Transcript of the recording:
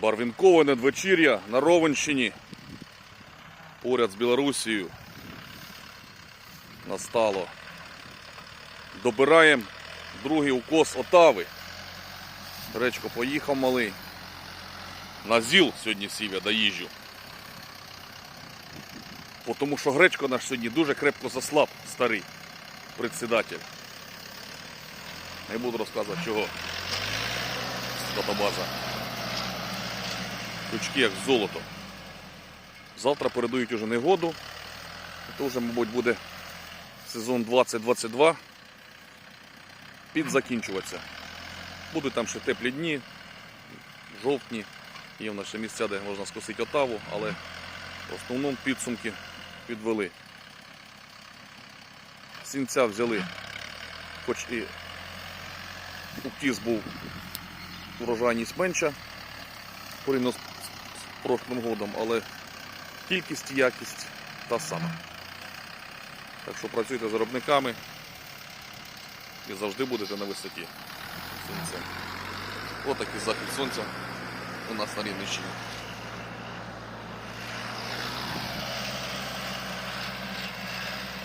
Барвінкове надвечір'я на Ровенщині. Поряд з Білорусією. Настало. Добираємо другий укос Отави. Речко поїхав малий. На ЗІЛ сьогодні сів я доїжджу. Тому що Гречко наш сьогодні дуже крепко заслаб, старий председатель. Не буду розказувати чого. Датабаза. Ключки як золото. Завтра передають уже негоду. Це вже, мабуть, буде сезон 2022 підзакінчуватися. Будуть там ще теплі дні, жовтні. Є в нас ще місця, де можна скосити отаву, але в основному підсумки підвели. Сінця взяли, хоч і у кіз був урожайність менша прошлим годом, але кількість і якість та сама. Так що працюйте з виробниками і завжди будете на висоті сонця. Отакий захід сонця у нас на Рівненщині.